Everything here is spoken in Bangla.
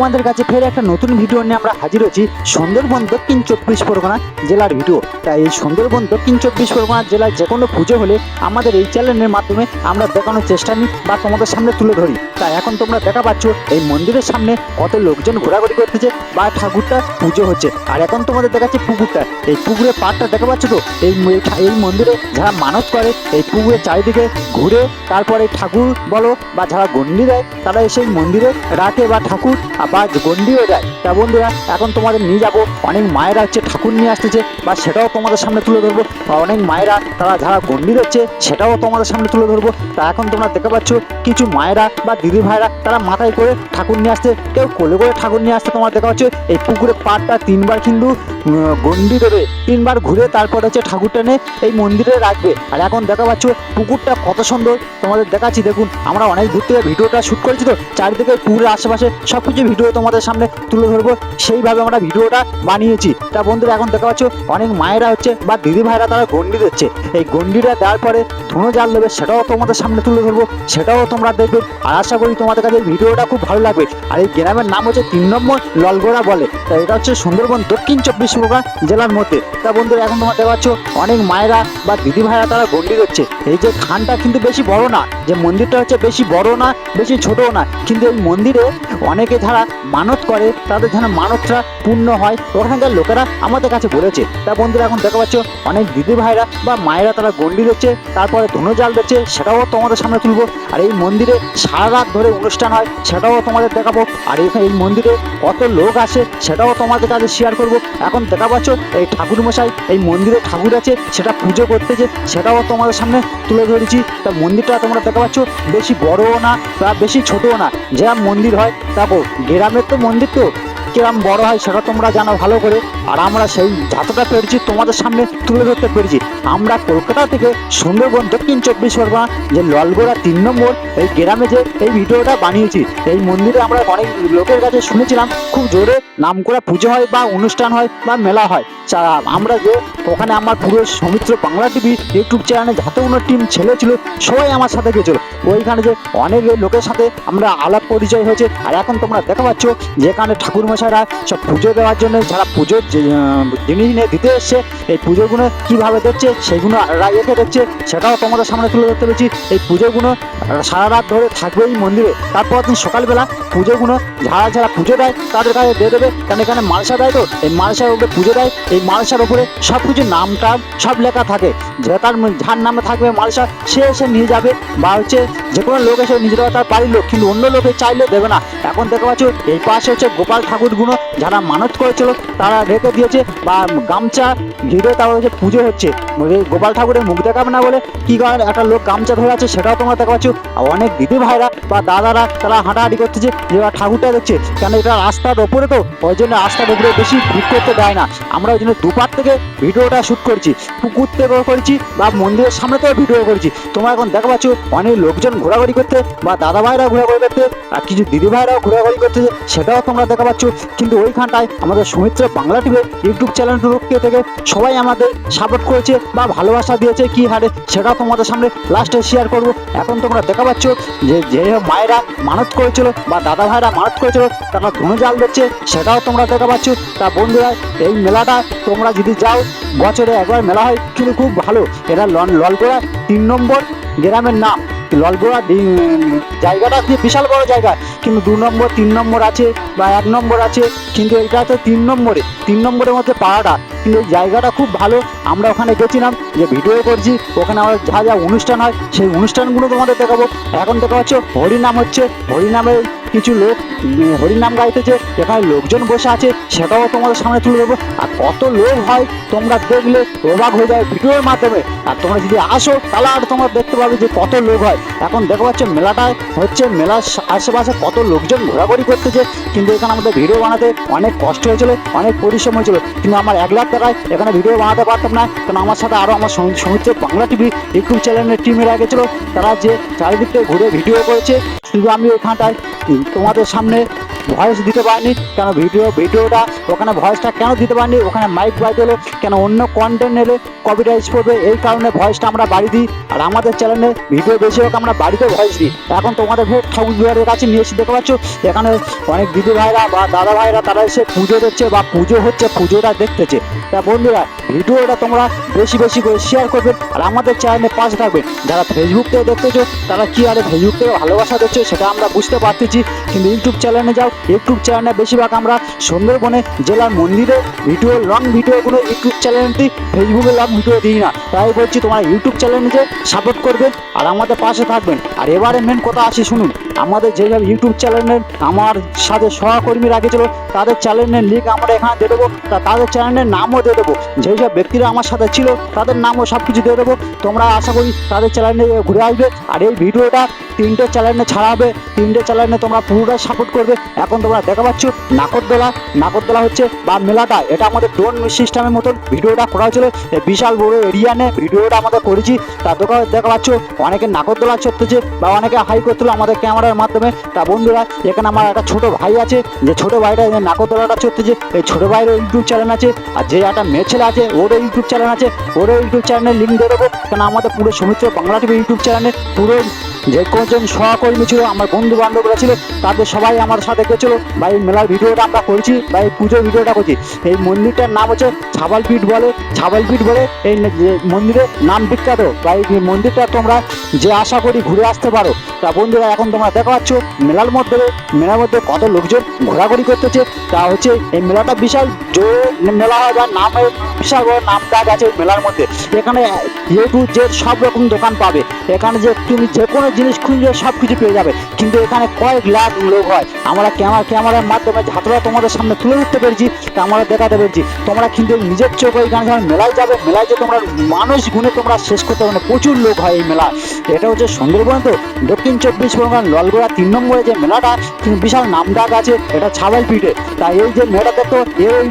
তোমাদের কাছে ফের একটা নতুন ভিডিও নিয়ে আমরা হাজির হচ্ছি সুন্দরবন দক্ষিণ চব্বিশ পরগনা জেলার ভিডিও। তাই এই সুন্দরবন দক্ষিণ চব্বিশ পরগনা জেলায় যে কোনো পুজো হলে আমাদের এই চ্যানেলের মাধ্যমে আমরা দেখানোর চেষ্টা নিই বা তোমাদের সামনে তুলে ধরি। তাই এখন তোমরা দেখা পাচ্ছ, এই মন্দিরের সামনে কত লোকজন ঘোরাঘুরি করতেছে। বা ঠাকুরটা পুজো হচ্ছে। আর এখন তোমাদের দেখাচ্ছে পুকুরটা। এই পুকুরের পাড়টা দেখা পাচ্ছ তো? এই এই মন্দিরে যারা মানত করে, এই পুকুরের চারিদিকে ঘুরে তারপরে ঠাকুর বলো বা যারা গন্ডি দেয়, তারা এসে মন্দিরে রাখে বা ঠাকুর বা গন্ডিও দেয়। তা বন্ধুরা, এখন তোমাদের নিয়ে যাব। অনেক মায়েরা হচ্ছে ঠাকুর নিয়ে আসতেছে বা সেটাও তোমাদের সামনে তুলে ধরবো। বা অনেক মায়েরা, তারা যারা গন্ডি দিচ্ছে, সেটাও তোমাদের সামনে তুলে ধরবো। তা এখন তোমরা দেখতে পাচ্ছ, কিছু মায়েরা বা দিদি ভাইরা, তারা মাথায় করে ঠাকুর নিয়ে আসছে। কেউ কোলে করে ঠাকুর নিয়ে আসছে, তোমার দেখা হচ্ছে। এই পুকুরের পাটটা তিনবার কিন্তু গন্ডি দেবে তিনবার ঘুরে তারপর হচ্ছে ঠাকুরটা নিয়ে এই মন্দিরে রাখবে। আর এখন দেখা পাচ্ছ, পুকুরটা কত সুন্দর। তোমাদের দেখাচ্ছি, দেখুন, আমরা অনেক দূর থেকে ভিডিওটা শুট করেছি তো, চারিদিকে পুকুরের আশেপাশে সব কিছু ভিডিও তোমাদের সামনে তুলে ধরবো। সেইভাবে আমরা ভিডিওটা বানিয়েছি। তা বন্ধুরা, এখন দেখা পাচ্ছ, অনেক মায়েরা হচ্ছে বা দিদি ভাইরা তারা গন্ডি দিচ্ছে এই গন্ডিটা দেওয়ার পরে ধুনো জাল দেবে সেটাও তোমাদের সামনে তুলে ধরবো, সেটাও তোমরা দেখবে। আর আশা করি তোমাদের কাছে ভিডিওটা খুব ভালো লাগবে। আর এই গ্রামের নাম হচ্ছে তিন নম্বর ললগোড়া বলে। তা এটা হচ্ছে সুন্দরবন দক্ষিণ চব্বিশ পরগনা জেলার মধ্যে। তা বন্ধুরা, এখন তোমরা দেখা পাচ্ছ অনেক মায়েরা বা দিদি ভাইরা তারা গন্ডি দিচ্ছে এই যে খানটা কিন্তু বেশি বড় না, যে মন্দিরটা হচ্ছে বেশি বড় না, বেশি ছোটও না। কিন্তু এই মন্দিরে অনেকে যারা মানত করে, তাদের যেন মানতটা পূর্ণ হয়, ওখানকার লোকেরা আমাদের কাছে বলেছে। তা বন্ধুরা, এখন দেখা পাচ্ছ অনেক দিদি ভাইরা বা মায়েরা তারা গন্ডি দিচ্ছে, তারপরে ধনু জাল দিচ্ছে, সেটাও তোমাদের সামনে তুলবো। আর এই মন্দিরে সারা রাত ধরে অনুষ্ঠান হয়, সেটাও তোমাদের দেখাবো। আর এই মন্দিরে কত লোক আসে, সেটাও তোমাদের কাছে শেয়ার করব। এখন দেখা পাচ্ছ এই ঠাকুর মশাই এই মন্দিরে ঠাকুর আছে, সেটা পুজো করতে যে, সেটাও তোমাদের সামনে তুলে ধরেছি। তা মন্দিরটা তোমরা দেখা পাচ্ছ, বেশি বড়ও না, বা বেশি ছোটও না। যেরকম মন্দির হয় তারপর গ্রামের তো মন্দির তো, কিরম বড় হয়, সেটা তোমরা জানো ভালো করে। আর আমরা সেই যতটা পেরেছি তোমাদের সামনে তুলে ধরতে পেরেছি। আমরা কলকাতা থেকে সুন্দরবন দক্ষিণ চব্বিশ পরগনা যে ললগোড়া তিন নম্বর এই গ্রামে যে এই ভিডিওটা বানিয়েছি এই মন্দিরে আমরা অনেক লোকের কাছে শুনেছিলাম খুব জোরে নাম করা পুজো হয় বা অনুষ্ঠান হয় বা মেলা হয়। আমরা যে ওখানে আমার পুরো সমিত্র বাংলা টিভি ইউটিউব চ্যানেলে যতগুলো টিম ছেলে ছিল সবাই আমার সাথে গেছিল। ওইখানে যে অনেক লোকের সাথে আমরা আলাপ পরিচয় হয়েছে আর এখন তোমরা দেখা পাচ্ছ যেখানে ঠাকুর মশাইরা সব পুজো দেওয়ার জন্য যারা পুজোর যে, জিনিস নিয়ে দিতে এসছে, এই পুজোগুলো কীভাবে দেখছে সেগুলো রেখে দেখছে সেটাও তোমাদের সামনে তুলে ধরতে পেরেছি এই পুজোগুলো সারা রাত ধরে থাকবে এই মন্দিরে। তারপর দিন সকালবেলা পুজো পুজোগুলো যারা যারা পুজো দেয়, তাদের কাছে দিয়ে দেবে। কারণ এখানে মালসা দেয় তো? এই মালসার উপরে পুজো দেয়। এই মালসার উপরে সব কিছু নাম টাম সব লেখা থাকে। যে তার যার নামে থাকবে মালসা, সে এসে নিয়ে যাবে। বা হচ্ছে যে কোনো লোক এসে নিজের তার বাড়ির লোক কিন্তু অন্য লোকে চাইলে দেবে না। এখন দেখতে পাচ্ছ, এই পাশে হচ্ছে গোপাল ঠাকুর ঠাকুরগুলো যারা মানত করেছিল, তারা রেখে দিয়েছে, বা গামছা ঘিরে তারপর হচ্ছে পুজো হচ্ছে। গোপাল ঠাকুরের মুখ দেখাবে না বলে কি করে একটা লোক গামছা ধরে আছে, সেটাও তোমরা দেখা পাচ্ছ। অনেক দিদি ভাইরা বা দাদারা তারা হাঁটাহাঁটি করতেছে, যে ঠাকুরটা দেখছে। কেন এটা রাস্তার ওপরে তো? ওই জন্য রাস্তার ওপরে বেশি ভিড় করতে দেয় না। আমরা ওই জন্য দুপার থেকে ভিডিওটা শ্যুট করছি। পুকুর থেকেও করেছি বা মন্দিরের সামনে থেকেও ভিডিও করেছি। তোমরা এখন দেখা পাচ্ছ, অনেক লোকজন ঘোরাঘুরি করতে বা দাদা ভাইরা ঘোরাঘুরি করতে আর কিছু দিদি ভাইরাও ঘোরাঘুরি করতেছে, সেটাও তোমরা দেখা পাচ্ছ। কিন্তু ওইখানটায় আমাদের সুমিত্র বাংলা টিভির ইউটিউব চ্যানেল থেকে সবাই আমাদের সাপোর্ট করেছে বা ভালোবাসা দিয়েছে কি হারে, সেটাও তোমাদের সামনে লাস্টে শেয়ার করব। এখন তোমরা দেখা পাচ্ছ যে যে মায়েরা মানত করেছিল বা দাদা ভাইরা মানত করেছিল, তারা ধনু জাল দিচ্ছে সেটাও তোমরা দেখা পাচ্ছ। তা বন্ধুরা, এই মেলাটা তোমরা যদি যাও, বছরে একবার মেলা হয়, কিন্তু খুব ভালো। এটা ললগোড়া, তিন নম্বর গ্রামের নাম। ললগোড়া জায়গাটা বিশাল বড় জায়গা, কিন্তু দু নম্বর, তিন নম্বর আছে বা এক নম্বর আছে, কিন্তু এটা তো তিন নম্বরে। তিন নম্বরের মধ্যে পাড়াটা। কিন্তু এই জায়গাটা খুব ভালো। আমরা ওখানে গেছিলাম, যে ভিডিও করছি, ওখানে আমার যা যা অনুষ্ঠান হয়, সেই অনুষ্ঠানগুলো তোমাদের দেখাবো। এখন দেখা হচ্ছে হরিনাম হচ্ছে। হরিনামে কিছু লোক হরিনাম গাইতেছে এখানে লোকজন বসে আছে, সেটাও তোমাদের সামনে তুলে দেবো আর কত লোক হয়, তোমরা দেখলে অবাক হয়ে যায় ভিডিওর মাধ্যমে। আর তোমরা যদি আসো, তাহলে আর তোমরা দেখতে পাবে যে কত লোক হয়। এখন দেখো পাচ্ছ, মেলাটায় হচ্ছে, মেলার আশেপাশে কত লোকজন ঘোরাঘুরি করতেছে। কিন্তু এখানে আমাদের ভিডিও বানাতে অনেক কষ্ট হয়েছিল, অনেক পরিশ্রম হয়েছিল। কিন্তু আমার এক লাখ টাকায় এখানে ভিডিও বানাতে পারতাম না। কারণ আমার সাথে আরও আমার সমি- সমিত্র বাংলা টিভি, ইউটিউব চ্যানেলের টিমেরা গেছিল। তারা যে চারিদিক থেকে ঘুরে ভিডিও করেছে। শুধু আমি ওইখানটায় তোমাদের সামনে ভয়েস দিতে পারিনি, কেন ভিডিও ভিডিওটা ওখানে ভয়েসটা কেন দিতে পারিনি, ওখানে মাইক বাজতে হলো কেন অন্য কন্টেন্ট এলে কপিরাইজ পড়বে এই কারণে ভয়েসটা আমরা বাড়ি দিই, আর আমাদের চ্যানেলে ভিডিও বেশি হোক আমরা বাড়িতে ভয়েস দিই। এখন তোমাদের ফের ঠাকুর বিহারের কাছে নিয়ে এসে দেখতে পাচ্ছ, এখানে অনেক দিদি ভাইরা বা দাদা ভাইরা, তারা এসে পুজো দিচ্ছে বা পুজো হচ্ছে, পুজোটা দেখতেছে। তা বন্ধুরা ভিডিওটা তোমরা বেশি বেশি করে শেয়ার করবে, আর আমাদের চ্যানেলে পাশে থাকবে। যারা ফেসবুক থেকে দেখতেছো, তারা কি আরে ফেসবুক থেকে ভালোবাসা দিচ্ছে সেটা আমরা বুঝতে পারতেছি, কিন্তু ইউটিউব চ্যানেলে যাও ইউটিউব চ্যানেলে বেশিরভাগ আমরা সুন্দরবনে জেলার মন্দিরে ভিডিও লং ভিডিওগুলো, ইউটিউব চ্যানেলে ফেসবুকে লং ভিডিও দিই না। তাই বলছি তোমরা ইউটিউব চ্যানেলে যে সাপোর্ট করবেন আর আমাদের পাশে থাকবেন। আর এবারে মেন কথা আসি, শুনুন। আমাদের যেসব ইউটিউব চ্যানেলের আমার সাথে সহকর্মীরা ছিল তাদের চ্যানেলের লিঙ্ক আমরা এখানে দিয়ে দেবো। তাদের চ্যানেলের নামও দিয়ে দেবো। যেই সব ব্যক্তিরা আমার সাথে ছিল, তাদের নামও সব কিছু দিয়ে দেবো। তোমরা আশা করি তাদের চ্যানেলে ঘুরে আসবে। আর এই ভিডিওটা তিনটে চ্যানেলে ছাড়া হবে তিনটে চ্যানেলে তোমরা পুরোটাই সাপোর্ট করবে। এখন তোমরা দেখা পাচ্ছ নাকরদোলা নাকরদোলা হচ্ছে বা মেলাটা। এটা আমাদের ড্রোন সিস্টেমের মতন ভিডিওটা করা হয়েছিল। বিশাল বড় এরিয়া নিয়ে ভিডিওটা আমাদের করেছি। তা দেখা দেখা পাচ্ছ, অনেকে নাকরদোলা চড়তেছে বা অনেকে হাই করছিল আমাদের ক্যামেরার মাধ্যমে। তা বন্ধুরা, এখানে আমার একটা ছোট ভাই আছে। যে ছোট ভাইটা নাকরদোলাটা চড়তেছে এই ছোট ভাইয়েরও ইউটিউব চ্যানেল আছে। আর যে একটা মেয়ে ছেলে আছে, ওরও ইউটিউব চ্যানেল আছে। ওরও ইউটিউব চ্যানেলের লিঙ্ক দিয়ে দেবো। কারণ আমাদের পুরো সমিত্র বাংলা টিভি ইউটিউব চ্যানেলে পুরো যে কজন সহকর্মী ছিল, আমার বন্ধু বান্ধবরা ছিল, তাদের সবাই আমার সাথে গেছিল। বা এই মেলার ভিডিওটা আমরা করেছি বা এই পুজোর ভিডিওটা করছি। এই মন্দিরটার নাম হচ্ছে ছাবালপীঠ বলে ছাবালপীঠ বলে এই মন্দিরের নাম বিখ্যাত। বা এই মন্দিরটা তোমরা যে আশা করি ঘুরে আসতে পারো, তা বন্ধুরা, এখন তোমরা দেখা পাচ্ছ, মেলার মধ্যে মেলার মধ্যে কত লোকজন ঘোরাঘুরি করতেছে। তা হচ্ছে, এই মেলাটা বিশাল জোরে মেলা হয় বা নামে বিশাল বড় নাম ডাক আছে মেলার মধ্যে। এখানে টু জেড সব রকম দোকান পাবে। এখানে যে তুমি যে কোনো জিনিস খুঁজবে সব কিছু পেয়ে যাবে। কিন্তু এখানে কয়েক লাখ লোক হয়। আমরা ক্যামেরা ক্যামেরার মাধ্যমে হাতটা তোমাদের সামনে তুলে ধরতে পেরেছি আমরা দেখাতে পেরেছি। তোমরা কিন্তু নিজের চোখ এখানে যখন মেলায় যাবে, মেলায় যে তোমরা মানুষ গুণে তোমরা শেষ করতে পারবে। প্রচুর লোক হয় এই মেলা এটা হচ্ছে সুন্দরবন তো। দক্ষিণ চব্বিশ পরগনা ললগোড়া তিন নম্বরে যে মেলাটা বিশাল নামডাক আছে, এটা ছাবাল পিঠে তাই এই যে মেলাটা তো এই